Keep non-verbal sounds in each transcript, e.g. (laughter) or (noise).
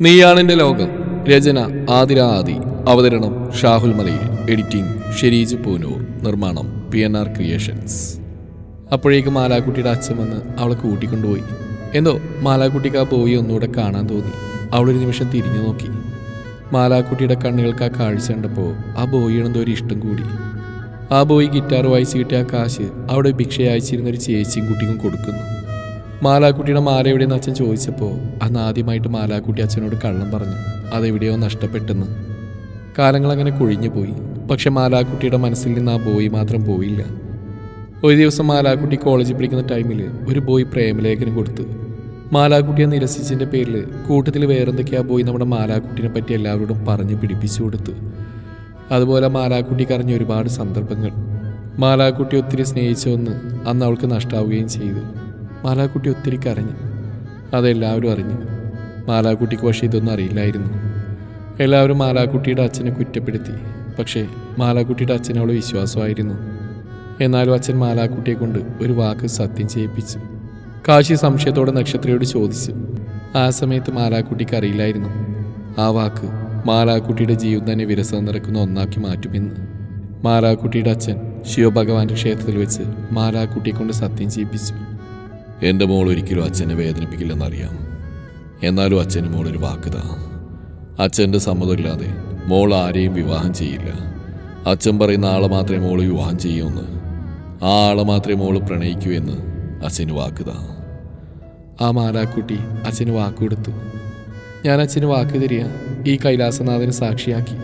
നീയാണെന്റെ ലോകം. രചന ആതിര ആദി. അവതരണം ഷാഹുൽ മലയിൽ. എഡിറ്റിംഗ് ഷെരീജ് പൂനൂർ. നിർമ്മാണം പി എൻ ആർ ക്രിയേഷൻസ്. അപ്പോഴേക്കും മാലാക്കുട്ടിയുടെ അച്ഛൻ വന്ന് അവളെ കൂട്ടിക്കൊണ്ടുപോയി. എന്തോ മാലാക്കുട്ടിക്ക് ആ പോയി ഒന്നുകൂടെ കാണാൻ തോന്നി. അവളൊരു നിമിഷം തിരിഞ്ഞു നോക്കി. മാലാക്കുട്ടിയുടെ കണ്ണുകൾക്ക് ആ കാഴ്ച കണ്ടപ്പോൾ ആ ബോയിയെന്തോ ഒരു ഇഷ്ടം കൂടി. ആ ബോയി ഗിറ്റാർ വായിച്ച് കിട്ടിയ ആ കാശ് അവിടെ ഭിക്ഷ ഒരു ചേച്ചിയും കുട്ടിക്കും കൊടുക്കുന്നു. മാലാക്കുട്ടിയുടെ മാല എവിടെയെന്ന് അച്ഛൻ ചോദിച്ചപ്പോൾ അന്ന് ആദ്യമായിട്ട് മാലാക്കുട്ടി അച്ഛനോട് കള്ളം പറഞ്ഞു. അതെവിടെയോ നഷ്ടപ്പെട്ടെന്ന്. കാലങ്ങളങ്ങനെ കൊഴിഞ്ഞു പോയി. പക്ഷെ മാലാക്കുട്ടിയുടെ മനസ്സിൽ നിന്ന് ആ ബോയ് മാത്രം പോയില്ല. ഒരു ദിവസം മാലാക്കുട്ടി കോളേജിൽ പഠിക്കുന്ന ടൈമിൽ ഒരു ബോയ് പ്രേമലേഖനം കൊടുത്തു. മാലാക്കുട്ടിയെ നിരസിച്ചതിന്റെ പേരിൽ കൂട്ടത്തിൽ വേറെന്തൊക്കെയാ ബോയ് നമ്മുടെ മാലാക്കുട്ടിനെ പറ്റി എല്ലാവരോടും പറഞ്ഞു പിടിപ്പിച്ചു കൊടുത്തു. അതുപോലെ മാലാക്കുട്ടി കറിഞ്ഞ ഒരുപാട് സന്ദർഭങ്ങൾ. മാലാക്കുട്ടി ഒത്തിരി സ്നേഹിച്ചൊന്ന് അന്ന് അവൾക്ക് നഷ്ടാവുകയും ചെയ്തു. മാലാക്കുട്ടി ഒത്തിരി കരഞ്ഞു. അതെല്ലാവരും അറിഞ്ഞു. മാലാക്കുട്ടിക്ക് പക്ഷേ ഇതൊന്നും അറിയില്ലായിരുന്നു. എല്ലാവരും മാലാക്കുട്ടിയുടെ അച്ഛനെ കുറ്റപ്പെടുത്തി. പക്ഷേ മാലാക്കുട്ടിയുടെ അച്ഛനോട് വിശ്വാസമായിരുന്നു. എന്നാലും അച്ഛൻ മാലാക്കുട്ടിയെ കൊണ്ട് ഒരു വാക്ക് സത്യം ചെയ്യിപ്പിച്ചു. കാശി സംശയത്തോടെ നക്ഷത്രയോട് ചോദിച്ചു. ആ സമയത്ത് മാലാക്കുട്ടിക്ക് അറിയില്ലായിരുന്നു. ആ വാക്ക് മാലാക്കുട്ടിയുടെ ജീവിതം തന്നെ വിരസം നിറക്കുന്ന ഒന്നാക്കി മാറ്റുമെന്ന്. മാലാക്കുട്ടിയുടെ അച്ഛൻ ശിവഭഗവാന്റെ ക്ഷേത്രത്തിൽ വെച്ച് മാലാക്കുട്ടിയെ കൊണ്ട് സത്യം ചെയ്യിപ്പിച്ചു. എന്റെ മോൾ ഒരിക്കലും അച്ഛനെ വേദനിപ്പിക്കില്ലെന്നറിയാം. എന്നാലും അച്ഛന് മോളൊരു വാക്കുതാ. അച്ഛന്റെ സമ്മതമില്ലാതെ മോൾ ആരെയും വിവാഹം ചെയ്യില്ല. അച്ഛൻ പറയുന്ന ആളെ മാത്രമേ മോൾ വിവാഹം ചെയ്യുമെന്ന് ആ ആളെ മാത്രമേ മോൾ പ്രണയിക്കൂ എന്ന് അച്ഛന് വാക്കുതാ. ആ മാലാക്കുട്ടി അച്ഛന് വാക്ക് കൊടുത്തു. ഞാൻ അച്ഛന് വാക്ക് തരിക ഈ കൈലാസനാഥന് സാക്ഷിയാക്കി.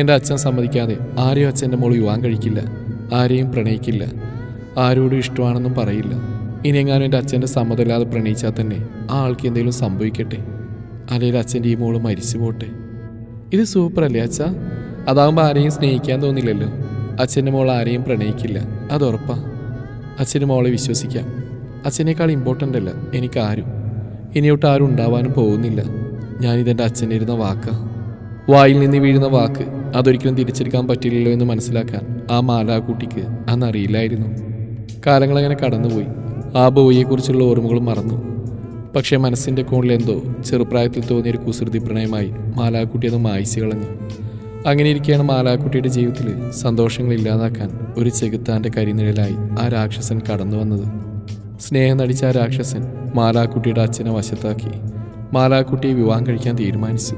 എന്റെ അച്ഛൻ സമ്മതിക്കാതെ ആരെയും അച്ഛന്റെ മോൾ വിവാഹം കഴിക്കില്ല ആരെയും പ്രണയിക്കില്ല ആരോടും ഇഷ്ടമാണെന്നും പറയില്ല. ഇനി എങ്ങാനും എന്റെ അച്ഛന്റെ സമ്മതമില്ലാതെ പ്രണയിച്ചാൽ തന്നെ ആ ആൾക്ക് എന്തെങ്കിലും സംഭവിക്കട്ടെ. അല്ലെങ്കിൽ അച്ഛന്റെ ഈ മോൾ മരിച്ചു പോട്ടെ. ഇത് സൂപ്പർ അല്ലേ അച്ഛ? അതാകുമ്പോൾ ആരെയും സ്നേഹിക്കാൻ തോന്നില്ലല്ലോ. അച്ഛന്റെ മോൾ ആരെയും പ്രണയിക്കില്ല. അത് ഉറപ്പാ. അച്ഛന്റെ മോളെ വിശ്വസിക്കാം. അച്ഛനേക്കാൾ ഇമ്പോർട്ടന്റ് അല്ല എനിക്ക് ആരും ഇനിയൊട്ട് ആരും ഉണ്ടാവാനും പോകുന്നില്ല. ഞാനിതെന്റെ അച്ഛന്റെ ഇരുന്ന വാക്കാ. വായിൽ നിന്ന് വീഴുന്ന വാക്ക് അതൊരിക്കലും തിരിച്ചെടുക്കാൻ പറ്റില്ലല്ലോ എന്ന് മനസ്സിലാക്കാൻ ആ മാലാക്കുട്ടിക്ക് അന്നറിയില്ലായിരുന്നു കാലങ്ങളങ്ങനെ കടന്നുപോയി. ആ ബോയിയെക്കുറിച്ചുള്ള ഓർമ്മകളും മറന്നു. പക്ഷേ മനസ്സിന്റെ കോണിൽ എന്തോ ചെറുപ്രായത്തിൽ തോന്നിയൊരു കുസൃതി പ്രണയമായി മാലാക്കുട്ടി അത് മായ്ച്ചു കളഞ്ഞു. അങ്ങനെ ഇരിക്കുകയാണ് മാലാക്കുട്ടിയുടെ ജീവിതത്തിൽ സന്തോഷങ്ങൾ ഇല്ലാതാക്കാൻ ഒരു ചെകുത്താന്റെ കരിനിഴലായി ആ രാക്ഷസൻ കടന്നു വന്നത്. സ്നേഹം നടിച്ച ആ രാക്ഷസൻ മാലാക്കുട്ടിയുടെ അച്ഛനെ വശത്താക്കി. മാലാക്കുട്ടിയെ വിവാഹം കഴിക്കാൻ തീരുമാനിച്ചു.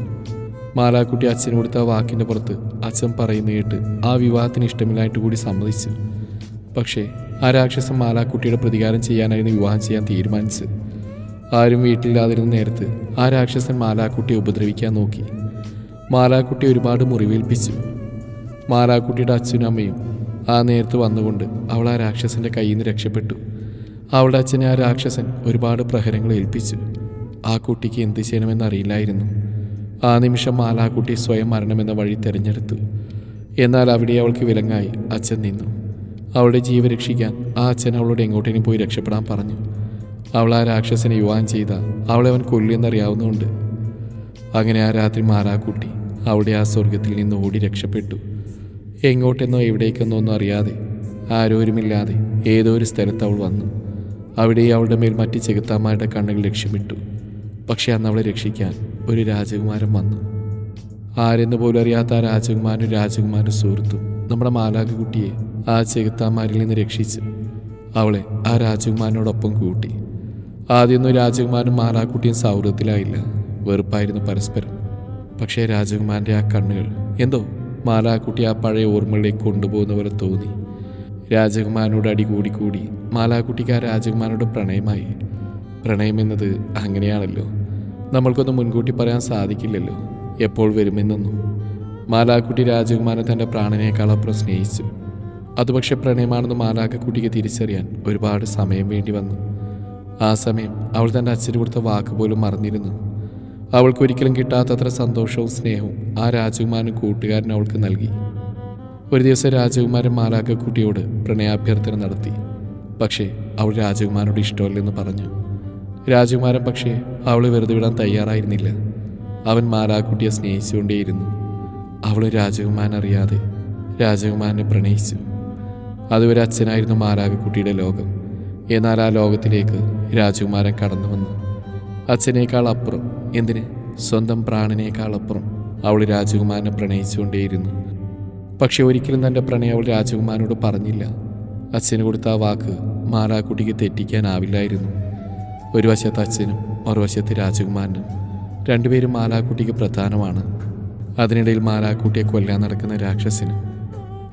മാലാക്കുട്ടി അച്ഛന് കൊടുത്ത വാക്കിന്റെ പുറത്ത് അച്ഛൻ പറയുന്ന കേട്ട് ആ വിവാഹത്തിന് ഇഷ്ടമില്ലായിട്ട് കൂടി സമ്മതിച്ചു. പക്ഷേ ആ രാക്ഷസൻ മാലാക്കുട്ടിയുടെ പ്രതികാരം ചെയ്യാനായിരുന്നു വിവാഹം ചെയ്യാൻ തീരുമാനിച്ചത്. ആരും വീട്ടിലില്ലാതിരുന്ന നേരത്ത് ആ രാക്ഷസൻ മാലാക്കുട്ടിയെ ഉപദ്രവിക്കാൻ നോക്കി. മാലാക്കുട്ടി ഒരുപാട് മുറിവേൽപ്പിച്ചു. മാലാക്കുട്ടിയുടെ അച്ഛനും അമ്മയും ആ നേരത്ത് വന്നുകൊണ്ട് അവൾ ആ രാക്ഷസന്റെ കയ്യിൽ നിന്ന് രക്ഷപ്പെട്ടു. അവളുടെ അച്ഛനെ ആ രാക്ഷസൻ ഒരുപാട് പ്രഹരങ്ങൾ ഏൽപ്പിച്ചു. ആ കുട്ടിക്ക് എന്ത് ചെയ്യണമെന്നറിയില്ലായിരുന്നു ആ നിമിഷം മാലാക്കുട്ടി സ്വയം മരണമെന്ന വഴി തിരഞ്ഞെടുത്തു. എന്നാൽ അവിടെ അവൾക്ക് വിലങ്ങായി അച്ഛൻ നിന്നു. അവളുടെ ജീവ രക്ഷിക്കാൻ ആ അച്ഛൻ അവളോട് എങ്ങോട്ടേനും പോയി രക്ഷപ്പെടാൻ പറഞ്ഞു. അവൾ ആ രാക്ഷസനെ വിവാഹം ചെയ്ത അവളെ അവൻ കൊല്ലുമെന്നറിയാവുന്നതുകൊണ്ട്. അങ്ങനെ ആ രാത്രി മാറാക്കൂട്ടി അവിടെ ആ സ്വർഗത്തിൽ നിന്ന് ഓടി രക്ഷപ്പെട്ടു. എങ്ങോട്ടെന്നോ എവിടേക്കെന്നോ ഒന്നും അറിയാതെ ആരോരുമില്ലാതെ ഏതോ ഒരു സ്ഥലത്ത് അവൾ വന്നു. അവിടെ അവളുടെ മേൽ മറ്റ് ചെകുത്താന്മാരുടെ കണ്ണുകൾ ലക്ഷ്യമിട്ടു. പക്ഷേ അന്ന് അവളെ രക്ഷിക്കാൻ ഒരു രാജകുമാരൻ വന്നു. ആരെന്ന് പോലും അറിയാത്ത ആ രാജകുമാരനും രാജകുമാരനും സുഹൃത്തും നമ്മുടെ മാലാകുട്ടിയെ ആ ചെകുത്താന്മാരിൽ നിന്ന് രക്ഷിച്ച് അവളെ ആ രാജകുമാരനോടൊപ്പം കൂട്ടി. ആദ്യമൊന്നും രാജകുമാരനും മാലാക്കുട്ടിയും സൗഹൃദത്തിലായില്ല. വെറുപ്പായിരുന്നു പരസ്പരം. പക്ഷേ രാജകുമാരന്റെ ആ കണ്ണുകൾ എന്തോ മാലാക്കുട്ടി ആ പഴയ ഓർമ്മകളിലേക്ക് കൊണ്ടുപോകുന്ന പോലെ തോന്നി. രാജകുമാരനോട് അടി കൂടി കൂടി മാലാക്കുട്ടിക്ക് ആ രാജകുമാരനോട് പ്രണയമായി. പ്രണയം എന്നത് അങ്ങനെയാണല്ലോ. നമ്മൾക്കൊന്നും മുൻകൂട്ടി പറയാൻ സാധിക്കില്ലല്ലോ. എപ്പോൾ വരുമെന്നൊന്നും. മാലാക്കുട്ടി രാജകുമാരൻ തന്റെ പ്രാണനേക്കാളപ്പുറം സ്നേഹിച്ചു. അത് പക്ഷെ പ്രണയമാണെന്ന് മാലാഖക്കുട്ടിക്ക് തിരിച്ചറിയാൻ ഒരുപാട് സമയം വേണ്ടി വന്നു. ആ സമയം അവൾ തന്റെ അച്ഛന് കൊടുത്ത വാക്ക് പോലും മറന്നിരുന്നു. അവൾക്ക് ഒരിക്കലും കിട്ടാത്തത്ര സന്തോഷവും സ്നേഹവും ആ രാജകുമാരനും കൂട്ടുകാരനും അവൾക്ക് നൽകി. ഒരു ദിവസം രാജകുമാരൻ മാലാഖക്കുട്ടിയോട് പ്രണയാഭ്യർത്ഥന നടത്തി. പക്ഷേ അവൾ രാജകുമാരനോട് ഇഷ്ടമല്ലെന്ന് പറഞ്ഞു. രാജകുമാരൻ പക്ഷേ അവളെ വെറുതെ വിടാൻ തയ്യാറായിരുന്നില്ല. അവൻ മാലാക്കുട്ടിയെ സ്നേഹിച്ചുകൊണ്ടേയിരുന്നു. അവൾ രാജകുമാരൻ അറിയാതെ രാജകുമാരനെ പ്രണയിച്ചു. അതുവരെ അച്ഛനായിരുന്നു മാരാവിക്കുട്ടിയുടെ ലോകം. എന്നാൽ ആ ലോകത്തിലേക്ക് രാജകുമാരൻ കടന്നു വന്നു. അച്ഛനേക്കാൾ അപ്പുറം എന്തിന്? സ്വന്തം പ്രാണനേക്കാൾ അപ്പുറം അവൾ രാജകുമാരനെ പ്രണയിച്ചുകൊണ്ടേയിരുന്നു. പക്ഷെ ഒരിക്കലും തന്റെ പ്രണയം അവൾ രാജകുമാരനോട് പറഞ്ഞില്ല. അച്ഛന് കൊടുത്ത ആ വാക്ക് മാരാക്കുട്ടിക്ക് തെറ്റിക്കാനാവില്ലായിരുന്നു. ഒരു വശത്ത് അച്ഛനും മറുവശത്ത് രാജകുമാരനും രണ്ടുപേരും മാലാക്കുട്ടിക്ക് പ്രധാനമാണ്. അതിനിടയിൽ മാലാക്കുട്ടിയെ കൊല്ലാൻ നടക്കുന്ന രാക്ഷസനും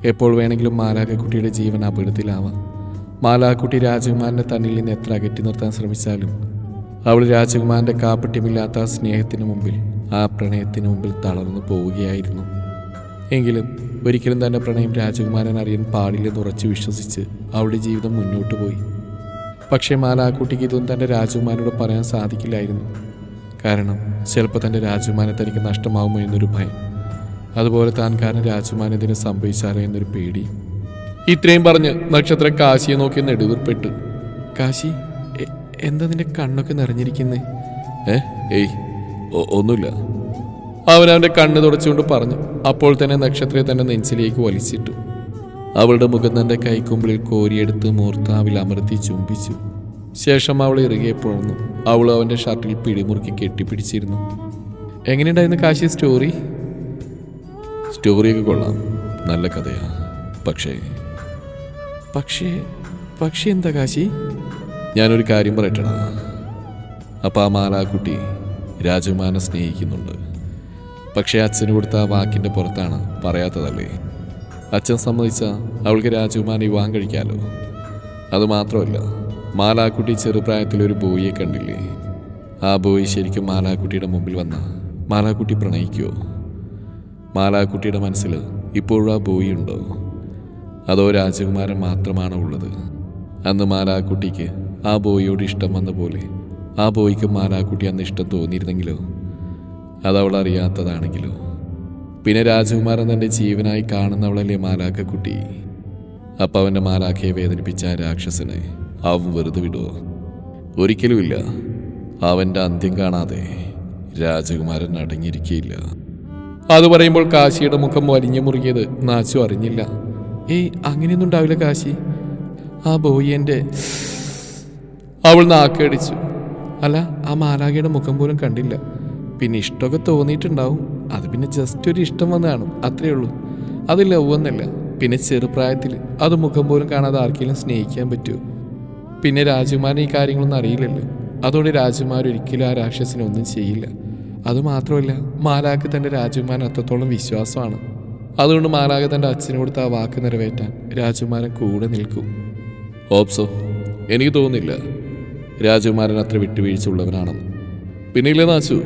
എപ്പോൾ വേണമെങ്കിലും മാലാക്കുട്ടിയുടെ ജീവൻ അപകടത്തിലാവാം മാലാക്കുട്ടി രാജകുമാരന്റെ തന്നിൽ നിന്ന് എത്ര അകറ്റി നിർത്താൻ ശ്രമിച്ചാലും അവൾ രാജകുമാരന്റെ കാപ്പട്യമില്ലാത്ത ആ സ്നേഹത്തിന് മുമ്പിൽ ആ പ്രണയത്തിന് മുമ്പിൽ തളർന്നു പോവുകയായിരുന്നു. എങ്കിലും ഒരിക്കലും തന്റെ പ്രണയം രാജകുമാരൻ അറിയാൻ പാടില്ലെന്ന് ഉറച്ചു വിശ്വസിച്ച് അവളുടെ ജീവിതം മുന്നോട്ട് പോയി. പക്ഷേ മാലാക്കുട്ടിക്ക് ഇതൊന്നും തന്റെ രാജകുമാരനോട് പറയാൻ സാധിക്കില്ലായിരുന്നു. കാരണം ചിലപ്പോൾ തന്റെ രാജകുമാരനെ തനിക്ക് നഷ്ടമാവുമോ എന്നൊരു ഭയം അതുപോലെ താൻ കാരണം രാജകുമാരൻ ഇതിനെ സംഭവിച്ചാലോ എന്നൊരു പേടി. ഇത്രയും പറഞ്ഞ് നക്ഷത്രം കാശിയെ നോക്കി നെടുവീർപ്പെട്ടു. കാശി എന്താ നിന്റെ കണ്ണൊക്കെ നിറഞ്ഞിരിക്കുന്നേ? ഏ ഏയ് ഒന്നുമില്ല. അവൻ അവന്റെ കണ്ണ് തുടച്ചുകൊണ്ട് പറഞ്ഞു. അപ്പോൾ തന്നെ നക്ഷത്രയെ തന്നെ നെഞ്ചിലേക്ക് വലിച്ചിട്ടു. അവളുടെ മുഖം തന്റെ കൈക്കുമ്പിളിൽ കോരിയെടുത്ത് മൂർത്താവിൽ അമർത്തി ചുംബിച്ചു. ശേഷം അവൾ ഇറുകെ പുഴന്നു. അവൾ അവന്റെ ഷർട്ടിൽ പിടിമുറുക്കി കെട്ടിപ്പിടിച്ചിരുന്നു. എങ്ങനെയുണ്ടായിരുന്നു കാശി സ്റ്റോറി? സ്റ്റോറിയൊക്കെ കൊള്ളാം. നല്ല കഥയാ. പക്ഷേ പക്ഷേ പക്ഷേ എന്താ കാശി? ഞാനൊരു കാര്യം പറയട്ടടാ. അപ്പം ആ മാലാക്കുട്ടി രാജകുമാരനെ സ്നേഹിക്കുന്നുണ്ട്. പക്ഷേ അച്ഛന് കൊടുത്ത ആ വാക്കിന്റെ പുറത്താണ് പറയാത്തതല്ലേ? അച്ഛൻ സമ്മതിച്ച അവൾക്ക് രാജകുമാരനെ വിവാഹം കഴിക്കാലോ? അത് മാത്രമല്ല മാലാക്കുട്ടി ചെറുപ്രായത്തിൽ ഒരു ബോയിയെ കണ്ടില്ലേ? ആ ബോയി ശരിക്കും മാലാക്കുട്ടിയുടെ മുമ്പിൽ വന്ന മാലാക്കുട്ടി പ്രണയിക്കുമോ മാലാക്കുട്ടിയുടെ മനസ്സിൽ ഇപ്പോഴും ആ ബോയി ഉണ്ടോ അതോ രാജകുമാരൻ മാത്രമാണോ ഉള്ളത്? അന്ന് മാലാക്കുട്ടിക്ക് ആ ബോയിയോട് ഇഷ്ടം വന്ന പോലെ ആ ബോയിക്ക് മാലാക്കുട്ടി അന്ന് ഇഷ്ടം തോന്നിയിരുന്നെങ്കിലോ? അതവൾ അറിയാത്തതാണെങ്കിലോ? പിന്നെ രാജകുമാരൻ തന്റെ ജീവനായി കാണുന്നവളല്ലേ മാലാക്കക്കുട്ടി അപ്പം അവന്റെ മാലാഖയെ വേദനിപ്പിച്ച രാക്ഷസനെ അവൻ വെറുതെ വിടുവോ? ഒരിക്കലുമില്ല. അവന്റെ അന്ത്യം കാണാതെ രാജകുമാരൻ അടങ്ങിയിരിക്കുകയില്ല അത് പറയുമ്പോൾ കാശിയുടെ മുഖം വലിഞ്ഞു മുറുകിയത് നാച്ചു അറിഞ്ഞില്ല. ഏയ് അങ്ങനെയൊന്നും ഉണ്ടാവില്ല കാശി. ആ ബോയി എന്റെ (sniffs) അവൾ നാക്കടിച്ചു. അല്ല ആ മാലാഖയുടെ മുഖം പോലും കണ്ടില്ല. പിന്നെ ഇഷ്ടമൊക്കെ തോന്നിയിട്ടുണ്ടാവും. അത് പിന്നെ ജസ്റ്റ് ഒരു ഇഷ്ടം വന്നതാണ് അത്രയേ ഉള്ളൂ. അത് ലവ് എന്നല്ല. പിന്നെ ചെറുപ്രായത്തിൽ അത് മുഖം പോലും കാണാതെ ആർക്കെങ്കിലും സ്നേഹിക്കാൻ പറ്റുമോ പിന്നെ രാജകുമാരൻ ഈ കാര്യങ്ങളൊന്നും അറിയില്ലല്ലോ. അതുകൊണ്ട് രാജകുമാരൻ ഒരിക്കലും ആ രാക്ഷസിനെ ഒന്നും ചെയ്യില്ല. അതുമാത്രമല്ല മാലാക്ക് തന്റെ രാജകുമാരൻ അത്രത്തോളം വിശ്വാസമാണ്. അതുകൊണ്ട് മാലാക തന്റെ അച്ഛന് കൊടുത്ത ആ വാക്ക് നിറവേറ്റാൻ രാജകുമാരൻ കൂടെ നിൽക്കും. ഓപ്സോ എനിക്ക് തോന്നുന്നില്ല രാജകുമാരൻ അത്ര വിട്ടുവീഴ്ച ഉള്ളവനാണെന്ന് പിന്നെ ഇല്ലേ നാച്ചു?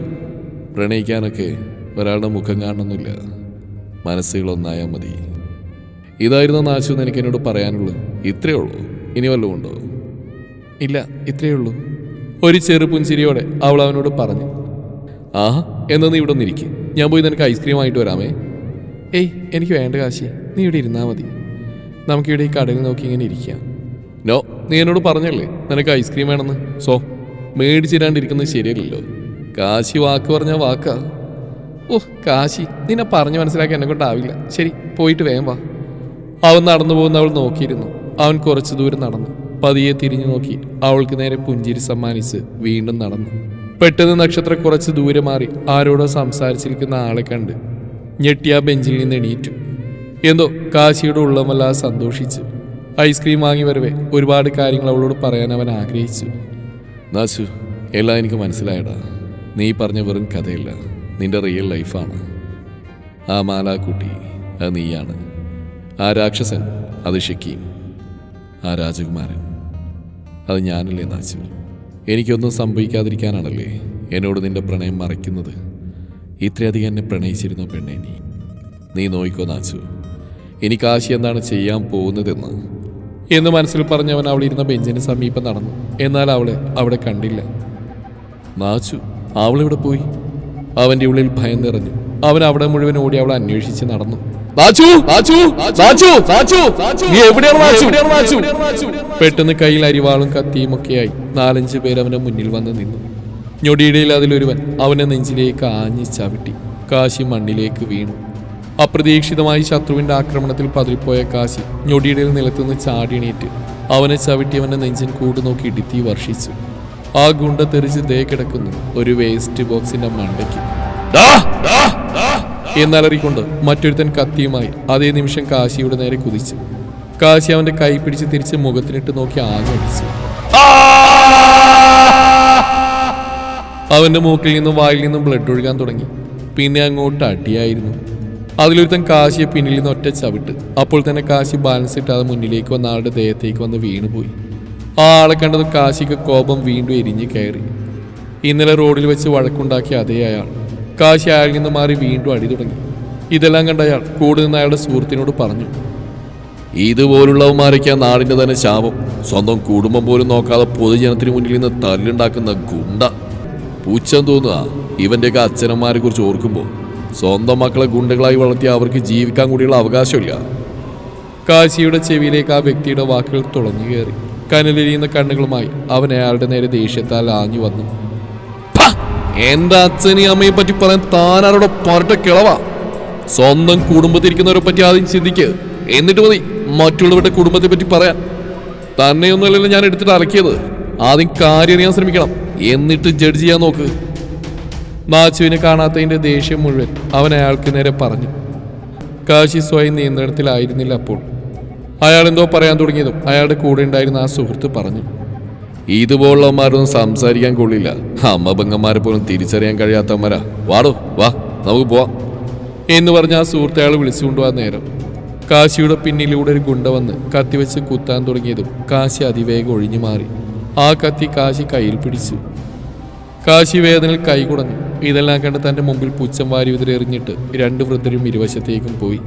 പ്രണയിക്കാനൊക്കെ ഒരാളുടെ മുഖം കാണണമെന്നില്ല. മനസ്സുകളൊന്നായാൽ മതി. ഇതായിരുന്നു നാച്ചു എന്ന് എനിക്ക് എന്നോട് പറയാനുള്ളൂ ഇത്രയേ ഉള്ളൂ. ഇനി വല്ലതും ഉണ്ടോ? ഇല്ല ഇത്രയേ ഉള്ളൂ. ഒരു ചെറു പുഞ്ചിരിയോടെ അവൾ അവനോട് പറഞ്ഞു. ആ എന്നാ നീ ഇവിടെ ഒന്നിരിക്കും. ഞാൻ പോയി നിനക്ക് ഐസ്ക്രീം ആയിട്ട് വരാമേ. ഏയ് എനിക്ക് വേണ്ട കാശി. നീ ഇവിടെ ഇരുന്നാൽ മതി. നമുക്കിവിടെ ഈ കടയിൽ നോക്കി ഇങ്ങനെ ഇരിക്കാം. നോ നീ എന്നോട് പറഞ്ഞല്ലേ നിനക്ക് ഐസ്ക്രീം വേണമെന്ന്? സോ മേടിച്ചിരാണ്ടിരിക്കുന്നത് ശരിയല്ലല്ലോ. കാശി വാക്ക് പറഞ്ഞാൽ വാക്കാ. ഓ കാശി നിന്നെ പറഞ്ഞു മനസ്സിലാക്കി എന്നെ കൊണ്ടാവില്ല. ശരി പോയിട്ട് വേഗം വാ. അവൻ നടന്നു പോകുന്ന അവൾ നോക്കിയിരുന്നു. അവൻ കുറച്ചു ദൂരം നടന്നു. പതിയെ തിരിഞ്ഞു നോക്കി. അവൾക്ക് നേരെ പുഞ്ചിരി സമ്മാനിച്ച് വീണ്ടും നടന്നു. പെട്ടെന്ന് നക്ഷത്രം കുറച്ച് ദൂരെ മാറി ആരോടോ സംസാരിച്ചിരിക്കുന്ന ആളെ കണ്ട് ഞെട്ടി ആ ബെഞ്ചിൽ നിന്ന് എണീറ്റു. എന്തോ കാശിയുടെ ഉള്ളമല്ലാതെ സന്തോഷിച്ചു. ഐസ്ക്രീം വാങ്ങി വരവേ ഒരുപാട് കാര്യങ്ങൾ അവളോട് പറയാൻ അവൻ ആഗ്രഹിച്ചു. നാശു എല്ലാം എനിക്ക് മനസ്സിലായടാ. നീ പറഞ്ഞ വെറും കഥയല്ല നിന്റെ റിയൽ ലൈഫാണ് ആ മാലാക്കുട്ടി അത് നീയാണ്. ആ രാക്ഷസൻ അത് ഷക്കീം. ആ രാജകുമാരൻ. അത് ഞാനല്ലേ നാച്ചു എനിക്കൊന്നും സംഭവിക്കാതിരിക്കാനാണല്ലേ എന്നോട് നിന്റെ പ്രണയം മറയ്ക്കുന്നത്? ഇത്രയധികം എന്നെ പ്രണയിച്ചിരുന്നു പെണ്ണെ നീ? നീ നോയിക്കോ നാച്ചു. എനിക്ക് ആശി എന്താണ് ചെയ്യാൻ പോകുന്നതെന്ന്. എന്ന് മനസ്സിൽ പറഞ്ഞവൻ അവൾ ഇരുന്ന ബെഞ്ചിന് സമീപം നടന്നു. എന്നാൽ അവളെ അവിടെ കണ്ടില്ല. നാച്ചു അവളിവിടെ പോയി? അവന്റെ ഉള്ളിൽ ഭയം നിറഞ്ഞു. അവൻ അവിടെ മുഴുവൻ ഓടി അവളെ അന്വേഷിച്ച് നടന്നു. പെട്ടെന്ന് കയ്യിൽ അരിവാളും കത്തിയും ഒക്കെയായി നാലഞ്ച് പേർ അവന്റെ മുന്നിൽ വന്ന് നിന്നു. ഞൊടിയിടയിൽ അതിലൊരുവൻ അവനെ നെഞ്ചിലേക്ക് ആഞ്ഞി ചവിട്ടി. കാശി മണ്ണിലേക്ക് വീണു. അപ്രതീക്ഷിതമായി ശത്രുവിന്റെ ആക്രമണത്തിൽ പതിരിപ്പോയ കാശി ഞൊടിയിടയിൽ നിലത്തുനിന്ന് ചാടിയണീറ്റ് അവനെ ചവിട്ടി അവന്റെ നെഞ്ചിൻ കൂട് നോക്കി ഇടുത്തി വർഷിച്ചു. ആ ഗുണ്ട തെറിച്ച് ദേ കിടക്കുന്നു. ഒരു വേസ്റ്റ് ബോക്സിന്റെ മണ്ടയ്ക്ക്. എന്നലറിക്കൊണ്ട് മറ്റൊരുത്തൻ കത്തിയുമായി അതേ നിമിഷം കാശിയുടെ നേരെ കുതിച്ചു. കാശി അവന്റെ കൈ പിടിച്ച് തിരിച്ച് മുഖത്തിനിട്ട് നോക്കി ആഞ്ഞടിച്ചു അവന്റെ മൂക്കിൽ നിന്നും വായിൽ നിന്നും ബ്ലഡ് ഒഴുകാൻ തുടങ്ങി. പിന്നെ അങ്ങോട്ട് അടിയായിരുന്നു. അതിലൊരുത്തൻ കാശിയെ പിന്നിൽ നിന്ന് ഒറ്റ ചവിട്ട്. അപ്പോൾ തന്നെ കാശി ബാലൻസ് ഇട്ടാതെ മുന്നിലേക്ക് വന്ന ആളുടെ ദേഹത്തേക്ക് വന്ന് വീണുപോയി. ആ ആളെ കണ്ടത് കാശിക്ക് കോപം വീണ്ടും എരിഞ്ഞു കയറി. ഇന്നലെ റോഡിൽ വെച്ച് വഴക്കുണ്ടാക്കിയ അതേ അയാൾ. കാശി അയാളിൽ നിന്ന് മാറി വീണ്ടും അടി തുടങ്ങി. ഇതെല്ലാം കണ്ട അയാൾ കൂടെ നിന്ന് അയാളുടെ സുഹൃത്തിനോട് പറഞ്ഞു ഇതുപോലുള്ളവന്മാരൊക്കെയാ നാടിന്റെ തന്നെ ശാപം. സ്വന്തം കുടുംബം പോലും നോക്കാതെ പൊതുജനത്തിന് മുന്നിൽ നിന്ന് തല്ലുണ്ടാക്കുന്ന ഗുണ്ട. പുച്ഛം തോന്നുക ഇവന്റെയൊക്കെ അച്ഛനന്മാരെ കുറിച്ച് ഓർക്കുമ്പോൾ സ്വന്തം മക്കളെ ഗുണ്ടകളായി വളർത്തി അവർക്ക് ജീവിക്കാൻ കൂടിയുള്ള അവകാശമില്ല. കാശിയുടെ ചെവിയിലേക്ക് ആ വ്യക്തിയുടെ വാക്കുകൾ തുളഞ്ഞു കയറി. കനലിരിയുന്ന കണ്ണുകളുമായി അവൻ അയാളുടെ നേരെ ദേഷ്യത്താൽ ആഞ്ഞു വന്നു. "ഫ! എന്റെ അച്ഛനെയും അമ്മയെ പറ്റി പറയാൻ താനാരോടെ പറഞ്ഞ കിളവാ. സ്വന്തം കുടുംബത്തിരിക്കുന്നവരെ പറ്റി ആദ്യം ചിന്തിക്ക്. എന്നിട്ട് മതി മറ്റുള്ളവരുടെ കുടുംബത്തെ പറ്റി പറയാൻ. തന്നെയൊന്നുമല്ലല്ലോ ഞാൻ എടുത്തിട്ട് അലക്കിയത്. ആദ്യം കാര്യം അറിയാൻ ശ്രമിക്കണം. എന്നിട്ട് ജഡ്ജ് ചെയ്യാൻ നോക്ക്. നാച്ചുവിനെ കാണാത്തതിന്റെ ദേഷ്യം മുഴുവൻ അവൻ അയാൾക്ക് നേരെ പറഞ്ഞു. കാശി സ്വയം നിയന്ത്രണത്തിലായിരുന്നില്ല അപ്പോൾ. അയാൾ എന്തോ പറയാൻ തുടങ്ങിയതും അയാളുടെ കൂടെ ഉണ്ടായിരുന്ന ആ സുഹൃത്ത് പറഞ്ഞു. ഇതുപോലുള്ളവന്മാരൊന്നും സംസാരിക്കാൻ കൊള്ളില്ല. അമ്മ പെങ്ങന്മാരെ പോലും തിരിച്ചറിയാൻ കഴിയാത്തവന്മാരാ. വാടോ വാ നമുക്ക് പോവാം. എന്ന് പറഞ്ഞ ആ സുഹൃത്തയാൾ വിളിച്ചുകൊണ്ടുപോകാൻ നേരം കാശിയുടെ പിന്നിലൂടെ ഒരു ഗുണ്ട വന്ന് കത്തി വെച്ച് കുത്താൻ തുടങ്ങിയതും കാശി അതിവേഗം ഒഴിഞ്ഞു മാറി. ആ കത്തി കാശി കയ്യിൽ പിടിച്ചു. കാശി വേദനയിൽ കൈ കുടഞ്ഞു. ഇതെല്ലാം കണ്ട് തന്റെ മുമ്പിൽ പുച്ഛം വാരി വിതരെറിഞ്ഞിട്ട് രണ്ട് വൃദ്ധരും ഇരുവശത്തേക്കും പോയി.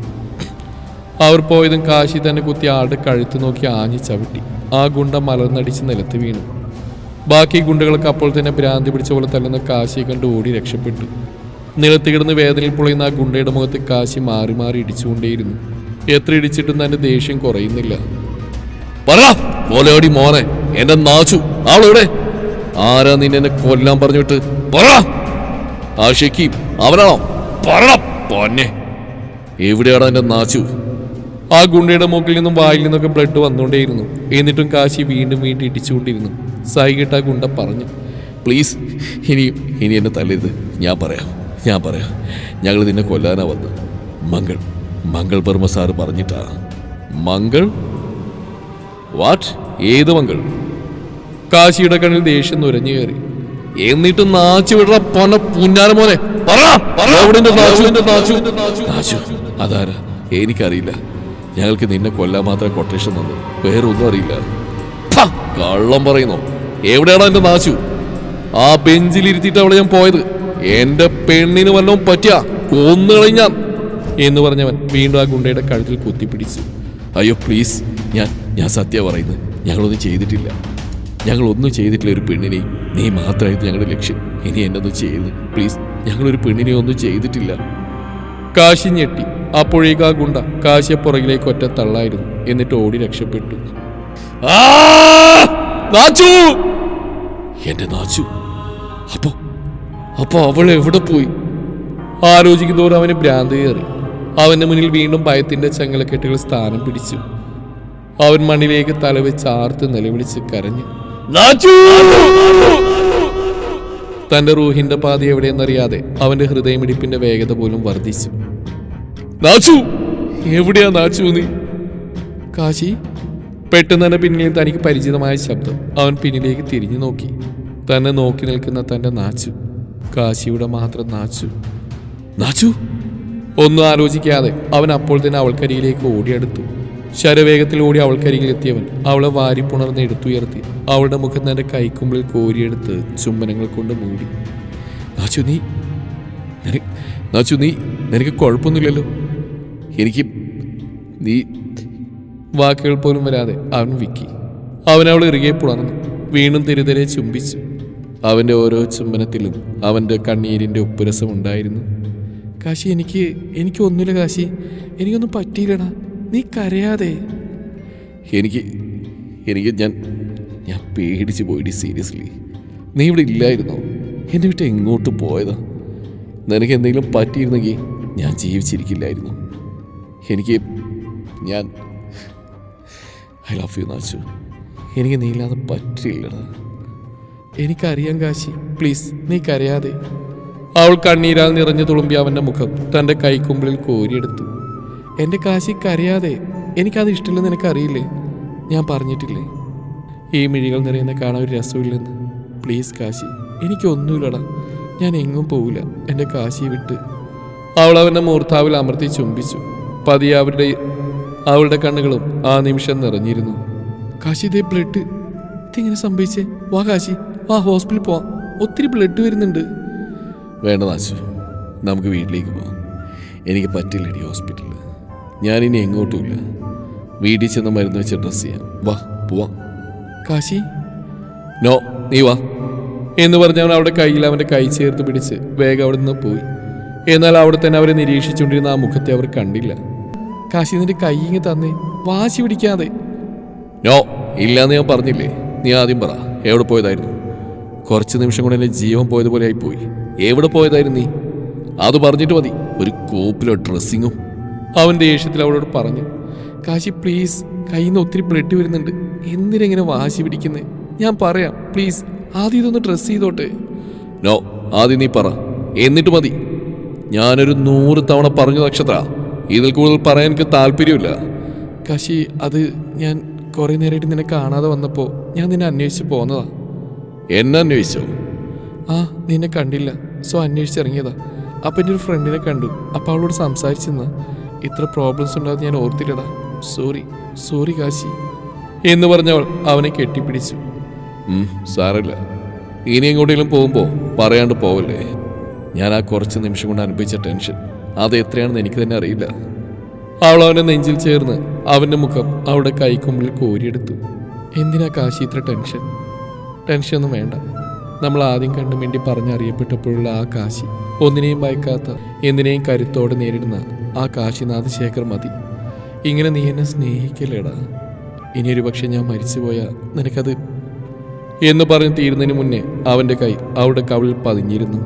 അവർ പോയതും കാശി തന്നെ കുത്തി ആളുടെ കഴുത്ത് നോക്കി ആഞ്ഞു ചവിട്ടി. ആ ഗുണ്ട മലർന്നടിച്ച് നിലത്ത് വീണു. ബാക്കി ഗുണ്ടകൾക്ക് അപ്പോൾ തന്നെ ഭ്രാന്തി പിടിച്ച പോലെ തല്ലുന്ന കാശി കണ്ട് ഓടി രക്ഷപ്പെട്ടു. നിലത്ത് കിടന്ന് വേദനയിൽ പൊളിയുന്ന ആ ഗുണ്ടയുടെ മുഖത്ത് കാശി മാറി മാറി ഇടിച്ചുകൊണ്ടേയിരുന്നു. എത്ര ഇടിച്ചിട്ടും തന്റെ ദേഷ്യം കുറയുന്നില്ല. പറ മോനെ എന്റെ നാച്ചു അവളെവിടെ ആരാ നിന്നെ എന്നെ കൊല്ലാൻ പറഞ്ഞിട്ട്? പറ ആ ഷക്കീം അവനാണോ? പറ പൊന്നെ. എന്റെ നാച്ചു? ആ ഗുണ്ടയുടെ മൂക്കിൽ നിന്നും വായിൽ നിന്നൊക്കെ ബ്ലഡ് വന്നുകൊണ്ടേയിരുന്നു. എന്നിട്ടും കാശി വീണ്ടും വീണ്ടും ഇടിച്ചുകൊണ്ടിരുന്നു. സൈകിട്ട് ആ ഗുണ്ട പറഞ്ഞു പ്ലീസ് ഇനി ഇനി എന്നെ തല്ലരുത്. ഞാൻ പറയാം ഞാൻ പറയാം. ഞങ്ങൾ നിന്നെ കൊല്ലാനാ വന്നത്. മംഗൾ മംഗൾ ബർമ്മ സാറ് പറഞ്ഞിട്ടാ. മംഗൾ? വാട്ട് ഏത് മംഗൾ? കാശിയുടെ കണ്ണിൽ ദേഷ്യം നുരഞ്ഞു കയറി. എന്നിട്ട് നാച്ചു വിടറ പൊന പുന്നാര മോനെ. പറ, പറ. അതാരാ? എനിക്കറിയില്ല. ഞങ്ങൾക്ക് നിന്നെ കൊല്ലാൻ മാത്രമേ കൊട്ടേഷൻ തന്നു വേറെ ഒന്നും അറിയില്ല കള്ളം പറയുന്നു. എവിടെയാണോ എന്റെ നാശു? ആ ബെഞ്ചിലിരുത്തിയിട്ട് അവിടെ ഞാൻ പോയത്. എന്റെ പെണ്ണിന് വല്ലതും പറ്റിയ? കൊന്നുകളഞ്ഞാൻ എന്ന് പറഞ്ഞവൻ വീണ്ടും ആ ഗുണ്ടയുടെ കഴുത്തിൽ കുത്തിപ്പിടിച്ചു. അയ്യോ പ്ലീസ് ഞാൻ ഞാൻ സത്യ പറയുന്നത്. ഞങ്ങളൊന്നും ചെയ്തിട്ടില്ല. ഞങ്ങളൊന്നും ചെയ്തിട്ടില്ല ഒരു പെണ്ണിനെ. നീ മാത്രമായിരുന്നു ഞങ്ങളുടെ ലക്ഷ്യം. ഇനി എന്നൊന്നും ചെയ്ത് പ്ലീസ് ഞങ്ങളൊരു പെണ്ണിനെ ഒന്നും ചെയ്തിട്ടില്ല. കാശി ഞെട്ടി അപ്പോഴേക്ക് ആ ഗുണ്ട കാശിയപ്പുറകിലേക്ക് ഒറ്റ തള്ളായിരുന്നു. എന്നിട്ട് ഓടി രക്ഷപ്പെട്ടു! നാച്ചു! എന്റെ നാച്ചു. അപ്പോ അപ്പോ അവൾ എവിടെ പോയി? ആലോചിക്കുന്നതോറും അവന് ഭ്രാന്ത് കയറി. അവന്റെ മുന്നിൽ വീണ്ടും ഭയത്തിന്റെ ചങ്ങലക്കെട്ടുകൾ സ്ഥാനം പിടിച്ചു. അവൻ മണ്ണിലേക്ക് തലവെച്ച് ആർത്ത് നിലവിളിച്ച് കരഞ്ഞു. തന്റെ റൂഹിന്റെ പാതി എവിടെയെന്നറിയാതെ അവന്റെ ഹൃദയമിടിപ്പിന്റെ വേഗത പോലും വർദ്ധിച്ചു. നാച്ചു. എവിടെയാ നാച്ചു നീ? കാശി പെട്ടെന്ന് തന്നെ പിന്നിൽ തനിക്ക് പരിചിതമായ ശബ്ദം അവൻ പിന്നിലേക്ക് തിരിഞ്ഞു നോക്കി. തന്നെ നോക്കി നിൽക്കുന്ന തന്റെ നാച്ചു. കാശിയുടെ മാത്രം നാച്ചു. നാച്ചു ഒന്നും ആലോചിക്കാതെ അവൻ അപ്പോൾ തന്നെ അവൾക്കരികിലേക്ക് ഓടിയെടുത്തു. ശരവേഗത്തിൽ ഓടി അവൾക്കരികിൽ എത്തിയവൻ അവളെ വാരിപ്പുണർന്ന് എടുത്തുയർത്തി. അവളുടെ മുഖം തന്റെ കൈക്കുമ്പിളിൽ കോരിയെടുത്ത് ചുംബനങ്ങൾ കൊണ്ട് മൂടി. നാച്ചു നീ നാച്ചു നീ നിനക്ക് കുഴപ്പമൊന്നുമില്ലല്ലോ. എനിക്ക് നീ വാക്കുകൾ പോലും വരാതെ അവൻ വിക്കി. അവൻ അവൾ ഇറുകെ പുണർന്നു വീണ്ടും തിരുതരെ ചുംബിച്ചു. അവന്റെ ഓരോ ചുംബനത്തിലും അവന്റെ കണ്ണീരിന്റെ ഉപ്പുരസം ഉണ്ടായിരുന്നു. കാശി എനിക്ക് എനിക്കൊന്നുമില്ല കാശി. എനിക്കൊന്നും പറ്റിയില്ലടാ. നീ കരയാതെ. എനിക്ക് എനിക്ക് ഞാൻ ഞാൻ പേടിച്ച് പോയിട്ട് സീരിയസ്ലി. നീ ഇവിടെ ഇല്ലായിരുന്നോ? എന്നെ വിട്ട് എങ്ങോട്ട് പോയതാ? നിനക്ക് എന്തെങ്കിലും പറ്റിയിരുന്നെങ്കിൽ ഞാൻ ജീവിച്ചിരിക്കില്ലായിരുന്നു? എനിക്ക് ഞാൻ ഐ ലവ് യു നാച്ചു. എനിക്ക് നീ ഇല്ലാതെ പറ്റില്ലടാ എനിക്കറിയാം കാശി. പ്ലീസ് നീ കരയാതെ അവൾ കണ്ണീരാൽ നിറഞ്ഞു തുളുമ്പി അവന്റെ മുഖം തന്റെ കൈക്കുമ്പിളിൽ കോരിയെടുത്തു. എന്റെ കാശി കരയാതെ എനിക്കത് ഇഷ്ടമില്ലെന്ന് എനിക്കറിയില്ലേ ഞാൻ പറഞ്ഞിട്ടില്ലേ? ഈ മിഴികൾ നിറയുന്ന കാണാൻ ഒരു രസമില്ലെന്ന് പ്ലീസ് കാശി. എനിക്കൊന്നുമില്ലടാ. ഞാൻ എങ്ങും പോവില്ല. എന്റെ കാശി വിട്ട്. അവൾ അവന്റെ മൂർത്താവിൽ അമർത്തി ചുംബിച്ചു. പതിയെ അവരുടെ അവളുടെ കണ്ണുകളും ആ നിമിഷം നിറഞ്ഞിരുന്നു. കാശി ഇതേ ബ്ലഡ് ഇതെങ്ങനെ സംഭവിച്ചേ? വാ കാശി വാ ഹോസ്പിറ്റലിൽ പോവാം. ഒത്തിരി ബ്ലഡ് വരുന്നുണ്ട്. വേണ്ട നാശു നമുക്ക് വീട്ടിലേക്ക് പോവാം. എനിക്ക് പറ്റില്ലടി ഹോസ്പിറ്റലിൽ ഞാനിനി എങ്ങോട്ടുമില്ല വീട്ടിൽ ചെന്ന് മരുന്ന് വെച്ച് ഡ്രസ്സ് ചെയ്യാം. വാ പോവാം. കാശി? നോ നീ വാ. എന്ന് പറഞ്ഞ് അവൻ അവിടെ കയ്യിൽ അവന്റെ കൈ ചേർത്ത് പിടിച്ച് വേഗം അവിടെ നിന്ന് പോയി. എന്നാൽ അവിടെ തന്നെ അവരെ നിരീക്ഷിച്ചുകൊണ്ടിരുന്ന ആ മുഖത്തെ അവർ കണ്ടില്ല. കാശി നിന്റെ കൈ ഇങ്ങ് തന്നേ വാശി പിടിക്കാതെ. നോ ഇല്ലാന്ന് ഞാൻ പറഞ്ഞില്ലേ? നീ ആദ്യം പറ എവിടെ പോയതായിരുന്നു? കുറച്ച് നിമിഷം കൊണ്ട് എന്റെ ജീവൻ പോയതുപോലെ ആയിപ്പോയി. എവിടെ പോയതായിരുന്നു നീ? അത് പറഞ്ഞിട്ട് മതി ഒരു കോപ്പിലോ ഡ്രസ്സിങ്ങും. അവന്റെ ഏഷ്യത്തിൽ അവളോട് പറഞ്ഞു കാശി പ്ലീസ് കയ്യിൽ നിന്ന് ഒത്തിരി ബ്ലഡ് വരുന്നുണ്ട്. എന്തിനെങ്ങനെ വാശി പിടിക്കുന്നത് ഞാൻ പറയാം പ്ലീസ് ആദ്യം ഇതൊന്ന് ഡ്രസ്സ് ചെയ്തോട്ടെ. നോ ആദ്യം നീ പറ എന്നിട്ട് മതി. ഞാനൊരു നൂറ് തവണ പറഞ്ഞു നക്ഷത്ര ഇതിൽ കൂടുതൽ പറയാൻ എനിക്ക് താല്പര്യമില്ല. കാശി അത് ഞാൻ കുറേ നേരമായിട്ട് നിന്നെ കാണാതെ വന്നപ്പോൾ ഞാൻ നിന്നെ അന്വേഷിച്ച് പോന്നതാ. എന്നെ അന്വേഷിച്ചോ? ആ നിന്നെ കണ്ടില്ല. സോ അന്വേഷിച്ചിറങ്ങിയതാ. അപ്പം എന്റെ ഒരു ഫ്രണ്ടിനെ കണ്ടു. അപ്പം അവളോട് സംസാരിച്ചെന്നാ. ഇത്ര പ്രോബ്ലംസ് ഉണ്ടാകും ഞാൻ ഓർത്തില്ലടാ. Sorry sorry Kashi. എന്ന് പറഞ്ഞവൾ അവനെ കെട്ടിപ്പിടിച്ചു. സാറില്ല ഇനി എങ്ങോട്ടെങ്കിലും പോകുമ്പോൾ പറയാണ്ട് പോവല്ലേ. ഞാൻ ആ കുറച്ച് നിമിഷം കൊണ്ട് അനുഭവിച്ച ടെൻഷൻ അത് എത്രയാണെന്ന് എനിക്ക് തന്നെ അറിയില്ല. അവൾ അവനെ നെഞ്ചിൽ ചേർന്ന് അവന്റെ മുഖം അവളുടെ കൈക്കുമ്പിൽ കോരിയെടുത്തു. എന്തിനാ കാശി ഇത്ര ടെൻഷൻ? ടെൻഷനൊന്നും വേണ്ട. നമ്മൾ ആദ്യം കണ്ടു വേണ്ടി പറഞ്ഞറിയപ്പെട്ടപ്പോഴുള്ള ആ കാശി. ഒന്നിനെയും ഭയക്കാത്ത എന്തിനേയും കരുത്തോടെ നേരിടുന്ന ആ കാശിനാഥ് ശേഖർ മതി. ഇങ്ങനെ നീ എന്നെ സ്നേഹിക്കല്ലേടാ. ഇനിയൊരു പക്ഷെ ഞാൻ മരിച്ചുപോയാ നിനക്കത് എന്ന് പറഞ്ഞ് തീരുന്നതിന് മുന്നേ അവന്റെ കൈ അവളുടെ കവിളിൽ പതിഞ്ഞിരുന്നു.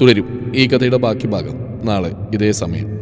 തുടരും ഈ കഥയുടെ ബാക്കി ഭാഗം. നാളെ ഇതേ സമയം.